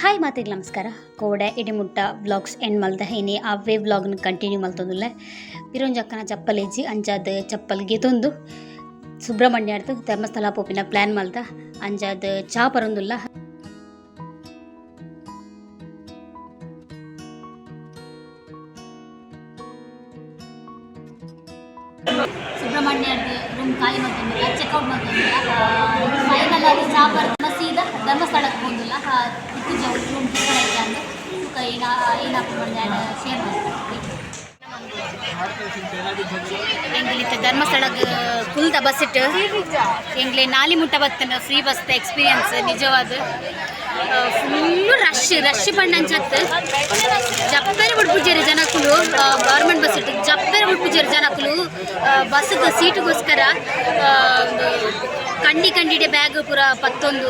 Hi ಮಾತಿಗೆ ನಮಸ್ಕಾರ. ಕೋಡೆ, ಇಡಿಮುಟ್ಟ ವ್ಲಾಗ್ಸ್ ಎಂಡ್ ಮಲ್ದ? ಇನಿ ಅವೇ ವ್ಲಾಗ್ನ ಕಂಟಿನ್ಯೂ ಮಲ್ತೊಂದುಲ್ಲ. ಪಿರೋಂಜಕ್ಕನ ಚಪ್ಪಲ್ ಇಜ್ಜಿ ಚಪ್ಪಲ್ ಚಪ್ಪಲ್ಗೆ ತೊಂದು ಸುಬ್ರಹ್ಮಣ್ಯರ್ದು ಧರ್ಮಸ್ಥಳ ಪೋಪಿನ ಪ್ಲ್ಯಾನ್ ಮಲ್ತ ಅಂಜಾದ ಚಾ ಪರೊಂದುಲ್ಲ. ಸುಬ್ರಹ್ಮಣ್ಯ ರೂಮ್ ಖಾಲಿ ಮಾಡ್ತಂದಿಲ್ಲ ಚೆಕ್ಔಟ್ ಮಾಡ್ತಂದಿಲ್ಲ ಫೈನಲ್ ಆಗಿ ಚಾ ಬರ್ತಾ ಸೀದಾ ಧರ್ಮಸ್ಥಳಕ್ಕೆ ಬಂದಿಲ್ಲ ಎಂಗ್ಲಿತ್ತ ಧರ್ಮಸ್ಥಳಕ್ಕೆ ಕುಲ್ದ ಬಸ್ ಇಟ್ಟು ಎಂಗ್ಲೆ ನಾಲಿ ಮುಟ್ಟ ಬತ್ತನ ಫ್ರೀ ಬಸ್ ಎಕ್ಸ್ಪೀರಿಯನ್ಸ್ ನಿಜವಾದ ಫುಲ್ಲು ರಶ್ ರಶ್ ಪಂಡಂಚತ್ತು ಜಪ್ಪೇರೆ ಬಿಡ್ಪುಜೇರಿ ಜನಕ್ಕಳು ಗೌರ್ಮೆಂಟ್ ಬಸ್ ಇಟ್ಟು ಜಪ್ಪೇರೆ ಬಿಡ್ಪುಜೇರಿ ಜನಕ್ಕಳು ಬಸ್ಗೆ ಸೀಟ್ಗೋಸ್ಕರ ಕಂಡಿ ಕಂಡಿಡೆ ಬ್ಯಾಗ್ ಪೂರ ಪತ್ತೊಂದು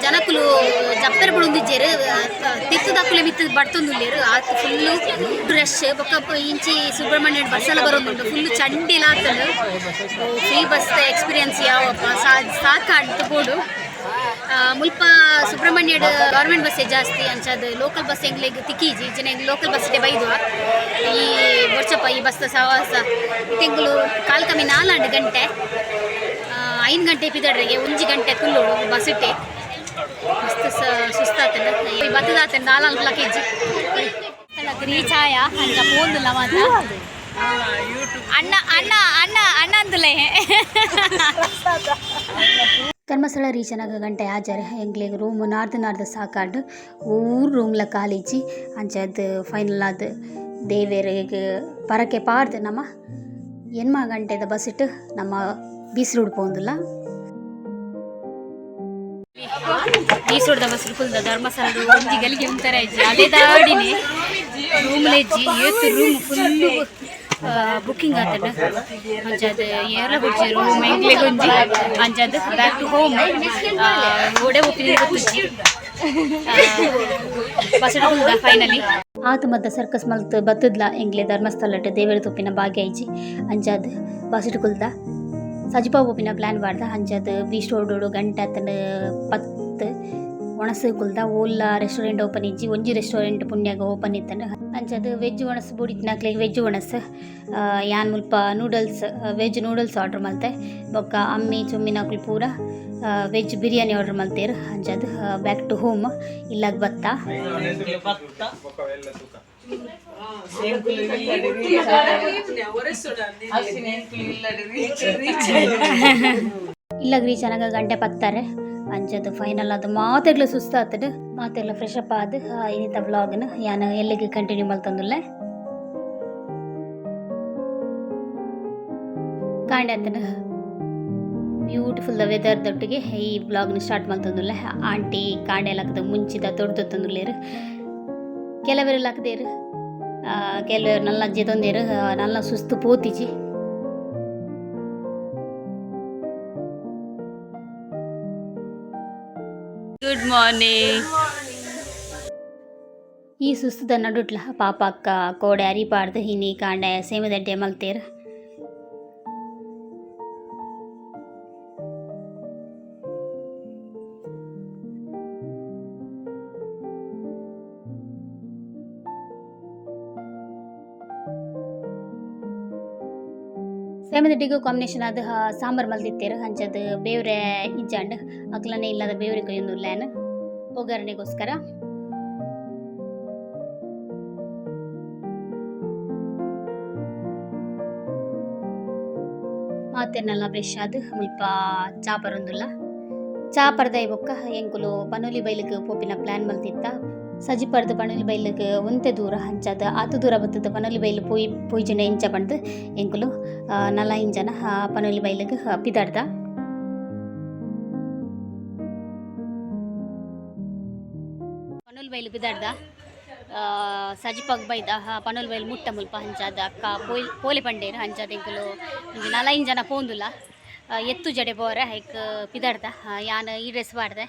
ಜನಕುಲು ಜಪ್ಪೆರ್ ಬಿಡೊಂದಿಜ್ಜೇರು ತಿತ್ತು ದಕ್ಕುಲೆ ಮಿತ್ತು ಬಡ್ತೊಂದುಲ್ಲೇರು. ಆತು ಫುಲ್ಲು ರಶ್ ಬೊಕ್ಕ ಇಂಚಿ ಸುಬ್ರಹ್ಮಣ್ಯ ಬಸ್ ಎಲ್ಲ ಬರೋದುಂಟು. ಫುಲ್ಲು ಚಂಡಿಲ ಆತನು ಫ್ರೀ ಬಸ್ ಎಕ್ಸ್ಪೀರಿಯನ್ಸ್ ಯಾವಪ್ಪ ಸಾಕಾಡ್ತು ಬೋಡು. ಆ, ಮುಲ್ಪ ಸುಬ್ರಹ್ಮಣ್ಯ ಗೌರ್ಮೆಂಟ್ ಬಸ್ಸೇ ಜಾಸ್ತಿ ಅಂಚಾದ ಲೋಕಲ್ ಬಸ್ ಎಂಗ್ಲೆಗ್ ಜನ ಲೋಕಲ್ ಬಸ್ ಬೈದು ಈ ವರ್ಷಪ್ಪ ಈ ಬಸ್ ಸವಾಸ ತಿಂಗಳು ಕಾಲ್ ಕಮ್ಮಿ ನಾಲ್ಕು ಗಂಟೆ. ಐದು ಗಂಟೆ ಪಿದಡ್ರಿಗೆ ಒಂಜಿ ಗಂಟೆ ಕುಲ್ಲೋಡು ಬಸ್ ಇಟ್ಟೆ. ಮಸ್ತ್ ಸುಸ್ತಾತಂಡ ಈ ಬತ್ತದಾತಂಡ ನಾಲ್ಕು ಲಗೇಜ್ ರೀಚ್ ಆಯ ಅಂಚ ಪೋಂದುಲ್ಲ ಮಾತ ಅಣ್ಣ ಅಣ್ಣ ಅಣ್ಣ ಅಣ್ಣ ಅಂದುಲೆ. ಧರ್ಮಸ್ಥಳ ರೀಚನಾಗ ಗಂಟೆ ಹಾಜರ್ ಎಂಗ್ಲಿಗೆ ರೂಮ್ ನಾರ್ದು ನಾರ್ದು ಸಾಕಾಡು ಊರು ರೂಮ್ಲ ಕಾಲಿಜಿ ಅಂಚದು ಫೈನಲ್ ಆದ್ ದೇವೇರಿಗೆ ಪರಕೆ ಪಾಡ್ದು ನಮ್ಮ. ಎನ್ಮ ಗಂಟೆದ ಬಸ್ ಇಟ್ಟು ನಮ್ಮ ಬೀಸ್ರುಡ್ ಪೋಂದುಲ್ಲ ಬೀಸುಡ್ದ ಬಸ್ ಫುಲ್ದ ಧರ್ಮಸ್ಥಳ ಒಂಜಿ ಗಲಿಗೆ ಉಂತರ ಇಜ್ಜಿ ಅದೇ ದಾಡಿನಿ ರೂಮ್ಲ ಇಜ್ಜಿ ಏತ್ ರೂಮ್ ಫುಲ್ಲು ಬುಕ್ಕಿಂಗ್ ಆತಡ ಅಂಜಾದ ಏರ್ಲ ಬುಡ್ಜಿ ರೂಮ್ ಅಂಜಾದ ಬ್ಯಾಕ್ ಟು ಹೋಮ್ ಓಡೆ ಗೊತ್ತಿಜ್ಜಿ ಫೈನಲಿ ಆತ ಮದ್ದ ಸರ್ಕಸ್ ಮಲ್ತ್ ಬತ್ತದ್ಲ ಎಂಗ್ಲೆ ಧರ್ಮಸ್ಥಳ ದೇವರ ತುಪ್ಪಿನ ಭಾಗ್ಯ ಇಜ್ಜಿ ಅಂಚಾದ್ ಬಸ್ ಒಪ್ಪಿನ ಪ್ಲಾನ್ ಮಾಡ್ದ ಅಂಚಾದ್ ಬೀಚ್ ರೋಡ್ ಗಂಟೆ ಅತ್ತನ ಪತ್ತು, ಒಣಸು ಕುಲ್ದ ಓಲ್ಲ ರೆಸ್ಟೋರೆಂಟ್ ಓಪನ್ ಇಜ್ಜಿ, ಒಂಜಿ ರೆಸ್ಟೋರೆಂಟ್ ಪುಣ್ಯಾಗ ಓಪನ್ ಇತ್ತಂಡ ಅಂಚದ ವೆಜ್ ಒಣಸ್ ಬೂಡಿತ್ನಾಕ್ಲೆಗ್ ವೆಜ್ ಒಣಸ್ ಯಾನ್ ಮುಲ್ಪ ನೂಡಲ್ಸ್ ವೆಜ್ ನೂಡಲ್ಸ್ ಆರ್ಡ್ರ್ ಮಲ್ತೆ. ಬೊಕ್ಕ ಅಮ್ಮಿ ಚೊಮ್ಮಿನಾಕ್ಲು ಪೂರ ವೆಜ್ ಬಿರಿಯಾನಿ ಆರ್ಡರ್ ಮಲ್ತೇರು. ಅಂಚದು ಬ್ಯಾಕ್ ಟು ಹೋಮ್ ಇಲ್ಲಾಗ ಬತ್ತ. ಇಲ್ಲಾಗ ಚೆನ್ನಾಗ ಗಂಟೆ ಪತ್ತಾರೆ ಅಂಚದು ಫೈನಲ್ ಅದು. ಮಾತೆಗ್ಲ ಆತಡ್ ಮಾತೆಗ್ಲ ಫ್ರೆಶ್ ಅಪ್ ಆದ್ ಇನ್ನಿತ ವ್ಲಾಗ್ನ ಯಾನ ಎಲ್ಲಿಗೆ ಕಂಟಿನ್ಯೂ ಮಲ್ತಂದುಲ್ಲೆ ಕಾಂಡತನ ಬ್ಯೂಟಿಫುಲ್ ದ ವೆದರ್ ದೊಟ್ಟಿಗೆ ಈ ವ್ಲಾಗ್ನ ಸ್ಟಾರ್ಟ್ ಮಾಡ್ತಂದಿಲ್ಲ ಆಂಟಿ ಕಾಂಡೆ ಲಕ್ಕದ ಮುಂಚಿದ ತಂದಿಲ್ಲ ತಂದುಲ್ಲೇರು ಕೆಲವರು ಲಕ್ಕದೇರು ಕೆಲವರು ನಲ್ಲ ಅಜ್ಜಿ ತೊಂದೇರು ನಲ್ಲ ಸುಸ್ತು ಪೋತಿಜಿ ಗುಡ್ ಮಾರ್ನಿಂಗ್ ಈ ಸುಸ್ತದ ನಡುಟ್ಲ ಪಾಪ ಅಕ್ಕ ಕೋಡೆ ಅರಿಪಾಡ್ದು ಹಿನಿ ಕಾಂಡೆ ಸೇಮದಡ್ಡೆ ಮಲ್ತೇರ. ಸೇಮದಡ್ಡಿಗೂ ಕಾಂಬಿನೇಷನ್ ಆದ ಸಾಂಬಾರ್ ಮಲ್ದಿತ್ತೇರು, ಹಂಚದ ಬೇವ್ರೆ ಇಜ್ಜಂಡ್ ಅಕ್ಲನೆ ಇಲ್ಲದ ಬೇವ್ರೆ ಕೈಯೊಂದು ಲ್ಯಾನ್ ಒಗ್ಗರಣೆಗೋಸ್ಕರ ಮಾತೆರ್ನಲ್ಲ ಬ್ರಷ್ ಅದು ಮುಲ್ಪ ಚಾಪರ್ ಪರೊಂದುಲ್ಲ ಚಾಪರ್ದ ಇವಕ್ಕ ಎಂಕುಲು ಪನೋಲಿ ಬೈಲಿಗೆ ಪೋಪಿನ ಪ್ಲಾನ್ ಮಲ್ತಿತ್ತ ಸಜಿ ಪರ್ದು ಪನೋಲಿ ಬೈಲಿಗೆ ಒಂತೆ ದೂರ ಹಂಚದ ಆತು ದೂರ ಬತ್ತದ ಪನೊಲಿ ಬೈಲು ಪೋಯ್ ಜನ ಇಂಚ ಬಂದು ಎಂಕುಲು ನಲ ಇಂಜನ ಆ, ಪನೋಲಿ ಬೈಲಿಗೆ ಪಿದಾಡ್ದ. ಪನೋಲ್ ಬೈಲು ಬಿದಾಡ್ದ ಸಜಿಪಗ್ ಬೈದ ಪನೋಲ್ ಬೈಲು ಮುಟ್ಟ ಮುಲ್ಪ ಹಂಚಾದ ಅಕ್ಕ ಪೋಯ್ ಪೋಲೆ ಪಂಡೇರು ಹಂಚಾದ ಎಂಕುಲು ನಲ ಇಂಜನ ಪೋಂದುಲ್ಲ ಎತ್ತು ಜಡೆ ಬೋರೆ ಹೈಕ್ ಪಿದಾಡ್ದ ಯಾನ ಈ ಡ್ರೆಸ್ ಬಾಡ್ದೆ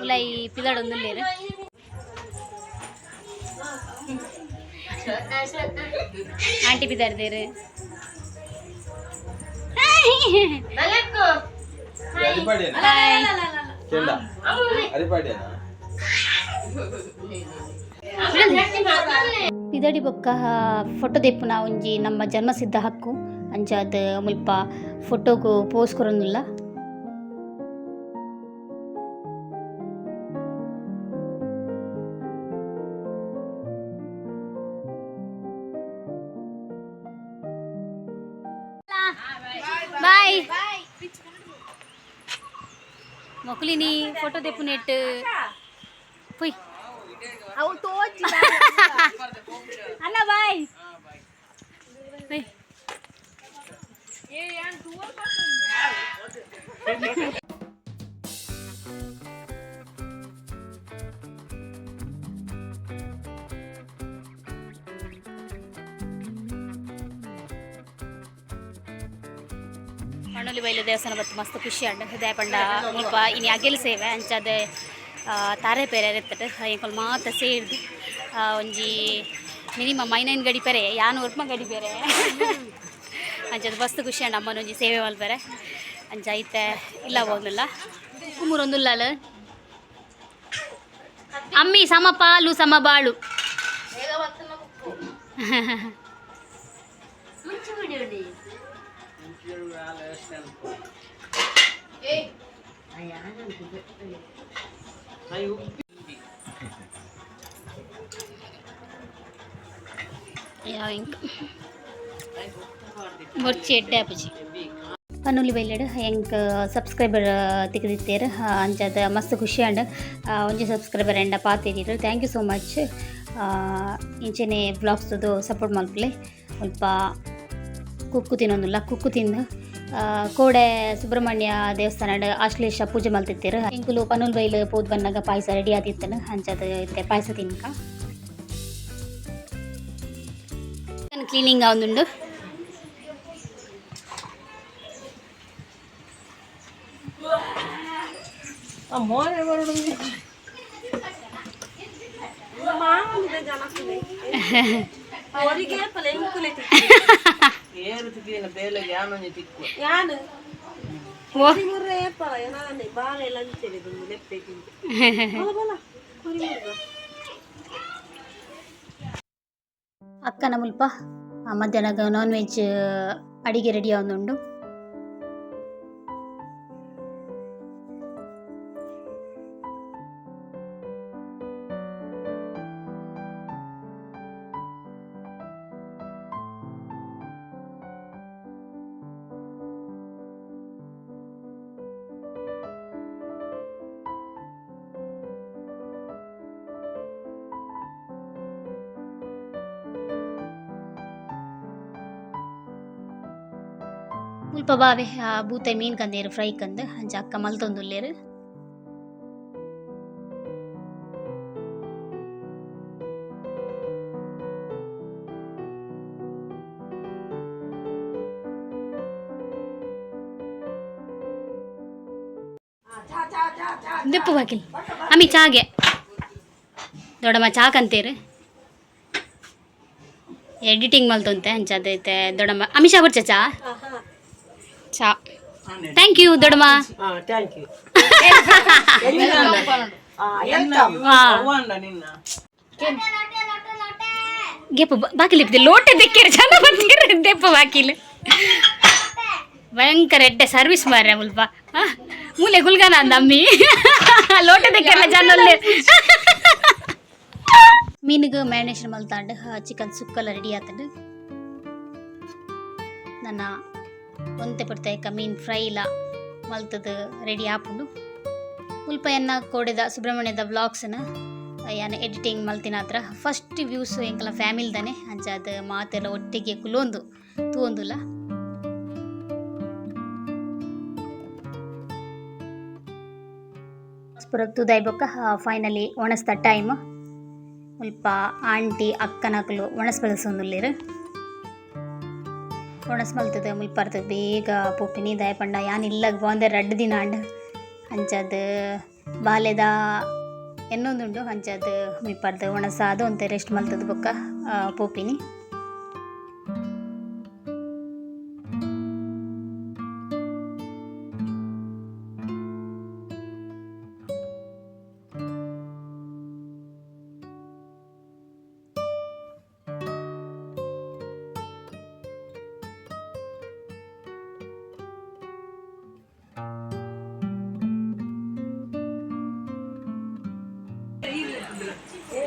ಉಲೈ ಪಿದಾಡೊಂದುಲ್ಲೇರು ಆಂಟಿ ಹಾಯ್ ಕೇಳ ಅರಿಪಾಡಿಯೇನಾ ಪಿದಡಿ ಬೊಕ್ಕ ಫೋಟೋ ದೆಪ್ಪುನ ಒಂಜಿ ನಮ್ಮ ಜನ್ಮಸಿದ್ಧ ಹಕ್ಕು. ಅಂಜಾದ ಮುಲ್ಪ ಫೋಟೋಗು ಪೋಸ್ ಕೊರೊಂದುಲ್ಲ ಮೊಕ್ಲಿನಿ ಫೋಟೋ ದೆಪ್ಪು ನೆಟ್ ಪುಯ್ ಅವು ತೋಚಿ ಅಲ್ಲ ಮಣ್ಣುಲಿ ಬೈಲು ದೇವಸ್ಥಾನ ಬತ್ತು ಮಸ್ತ್ ಖುಷಿ ಅಂಡ ಹೃದಯ ಪಂಡ, ಮುಲ್ಪ ಇನಿ ಅಗೆಲ್ ಸೇವೆ ಅಂಚಾದ ತಾರೆ ಪೇರೆ ಇರ್ತದೆ ಎಂಕಲ್ ಮಾತ ಸೇರ್ದು ಒಂಜಿ ಮಿನಿಮಮ್ ಐನೈನ್ ಗಡಿ ಪೇರೆ ಯಾನು ಉರ್ಮ ಗಡಿ ಬೇರೆ ಅಂಚದ ಮಸ್ತ್ ಖುಷಿ ಅಂಡ ಅಮ್ಮನ ಒಂಜಿ ಸೇವೆ ಮಾಡ್ಬೇರೆ ಅಂಚ ಐತೆ, ಇಲ್ಲ ಹೋಗ್ಲಿಲ್ಲ ಕುಮ್ಮೂರೊಂದುಲ್ಲ ಅಮ್ಮಿ ಸಮ ಪಾಲು, ಸಮ ಬಾಳು. ಯಾವ ಮುರ್ಚಿ ಎಡ್ಡೆ ಅಪ್ಪಜಿ ಪನ್ನುಲಿ ಬೈಲೆಡ್ ಹೆಂಗ್ ಸಬ್ಸ್ಕ್ರೈಬರ್ ತೆಗೆದಿತ್ತೀರ ಅಂಚದ ಮಸ್ತ್ ಖುಷಿ ಅಂಡ್ ಒಂಜಿ ಸಬ್ಸ್ಕ್ರೈಬರ್ ಎಂಡ ಪಾತಿದ್ದೀರು ಥ್ಯಾಂಕ್ ಯು ಸೋ ಮಚ್ ಇಂಚೆನೆ ಬ್ಲಾಗ್ಸ್ದು ಸಪೋರ್ಟ್ ಮಲ್ಪಲೆ ಸ್ವಲ್ಪ ಕುಕ್ಕು ತಿನ್ನೊಂದುಲ್ಲ ಕುಕ್ಕು ತಿಂದು ಕೋಡೆ ಸುಬ್ರಹ್ಮಣ್ಯ ದೇವಸ್ಥಾನ ಆಶ್ಲೇಷ ಪೂಜೆ ಮಾಡ್ತಿರ್ತೀರ? ಎಂಕುಲು ಪನೂಲ್ ಬೈಲು ಪೂದ್ ಬಂದಾಗ ಪಾಯಸ ರೆಡಿ ಆದಿತ್ತಲ್ಲ ಹಂಚದ ಇತ್ತೆ ಪಾಯಸ ತಿನ್ಕ? ಕ್ಲೀನಿಂಗ್ ಆವೊಂದುಂಡು ಮೋನೆ ಬರೋದು ಮಾಮೂಲಿದ ಜನಕ್ಕೂ ಅವರಿಗೆ ಪಲ ಎಂಕುಲೆ ಏರು ತಿಕ್ಕಿನ ಬೇಲೆಗೆ ಯಾನೊಂದು ತಿಕ್ಕು ಯಾನು ಓ ಮುರ್ರೆ ಏಪಲ ನಾನೇ ಬಾಳೆ ಲಂಚೆಲೆ ಬಂದು ಲೆಪ್ಪೆ ತಿಂದು ಬಲ ಬಲ ಕುರಿ ಮುರ್ರ ಅಕ್ಕನ ಮುಲ್ಪ ಆ, ಮಧ್ಯಾಹ್ನದ ನಾನ್ ವೆಜ್ ಅಡಿಗೆ ರೆಡಿ ಆವೊಂದುಂಡು ಮುಲ್ಪ ಬಾವೆ ಆ, ಬೂತೆ ಮೀನ್ ಕಂದೇರು ಫ್ರೈ ಕಂದು ಅಂಚ ಅಕ್ಕ ಮಲ್ತೊಂದುಲ್ಲೇರು ದಿಪ್ಪು ಬಾಕಿಲ್ ಅಮ್ಮಿ ಚಾಗೆ. ದೊಡ್ಡಮ್ಮ ಚಾ ಕಂತೇರು. ಎಡಿಟಿಂಗ್ ಮಲ್ತಂತೆ ಅಂಚದೈತೆ ದೊಡ್ಡಮ್ಮ. ಅಮಿಷಾ ಬರ್ಚ ಚಾ? ಥ್ಯಾಂಕ್ ಯು ದೊಡ್ಡಮ್ಮ. ಹಾ ಥ್ಯಾಂಕ್ ಯು ಗೆಪ್ಪ ಬಾಕಿಲ್ ಇಪ್ಪಿದೆ ಲೋಟ ದಿಕ್ಕಿರ ಜನ ಬರ್ತೀರ ದೆಪ್ಪ ಬಾಕಿಲ್ ಭಯಂಕರ ಎಡ್ಡೆ ಸರ್ವಿಸ್ ಮಾರ್ರೆ ಮುಲ್ಪ ಆ, ಮೂಲೆ ಗುಲ್ಗನ ಅಂದ ಅಮ್ಮಿ. ಲೋಟ ದಿಕ್ಕಿರಲ್ಲ ಜನ ಮೀನಿಗೆ ಮ್ಯಾರಿನೇಷನ್ ಮಲ್ತಾಂಡು. ಚಿಕನ್ ಸುಕ್ಕಲ್ಲ ರೆಡಿ ಆತಂಡು. ನನ್ನ ಒಂತೆ ಪಡ್ತಾಯಿಕ ಮೀನು ಫ್ರೈ ಇಲ್ಲ. ಮಲ್ತದು ರೆಡಿ ಆಪುಂಡು ಮುಲ್ಪ ಎನ್ನ ಕೋಡೆದ ಸುಬ್ರಹ್ಮಣ್ಯದ ವ್ಲಾಗ್ಸನ್ನು ಯಾನ ಎಡಿಟಿಂಗ್ ಮಲ್ತಿನ ಹತ್ರ. ಫಸ್ಟ್ ವ್ಯೂಸ್ ಎಂಕಲ ಫ್ಯಾಮಿಲ್ದಾನೆ ಅಂಚ ಅದು ಮಾತೆಲ್ಲ ಒಟ್ಟಿಗೆ ಕುಲೊಂದು, ತೂವೊಂದುಲ್ಲ. ಪುರಕ್ ತುದಾಯ್ ಫೈನಲಿ ಒಣಸ್ದ ಟೈಮ್ ಸ್ವಲ್ಪ ಆಂಟಿ ಅಕ್ಕನಕಲು ಒಣಸ್ ಬೆಳೆಸೊಂದುಲ್ಲೇರು ಒಣಸ್ ಮಲ್ತದ ಮುಲ್ಪಾರ್ತದ ಬೇಗ ಪೊಪ್ಪಿನಿ ದಯ ಪಂಡ ಯಾನ್ ಇಲ್ಲ ಬಂದೆ ರಡ್ಡ್ ದಿನ ಅಂಡ ಅಂಚದ್ ಬಾಲ್ಯದ ಎನ್ನೊಂದುಂಡು ಅಂಚದ್ ಒಣಸ ಒಣಸಾದ ಅಂತ ರೆಸ್ಟ್ ಮಲ್ತದ ಬೊಕ್ಕ ಆ,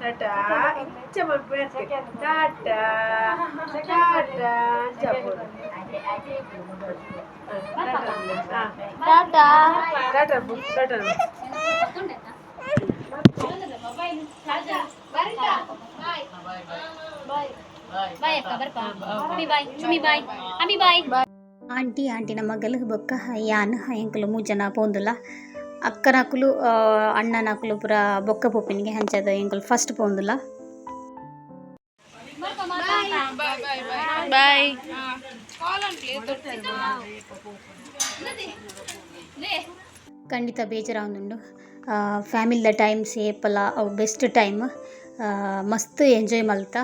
டாட்டா இச்சமா பேருக்கு tata tata tata tata tata aunty aunty ನಮ್ಮ ಮಗಲಿಗೆ ಬೊಕ್ಕ ಅಯ್ಯ ಅನ್ನ ಹೆಂಕಲು ಮೂಜನ ಪೋಂದುಲ್ಲ ಅಕ್ಕನಕುಲು ಅಣ್ಣನಕುಲು ಪೂರ ಬೊಕ್ಕ ಪೊಪ್ಪಿನಿಗೆ ಹಂಚದ ಎಂಕುಲು ಫಸ್ಟ್ ಪೋಂದುಲ ಬಾಯ್ ಖಂಡಿತ ಬೇಜಾರಾವುದುಂಡು ಫ್ಯಾಮಿಲಿದ ಟೈಮ್ ಸೇಪಲ ಅವು ಬೆಸ್ಟ್ ಟೈಮ್ ಮಸ್ತ್ enjoy ಮಲ್ತ.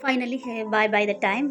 Finally bye bye the time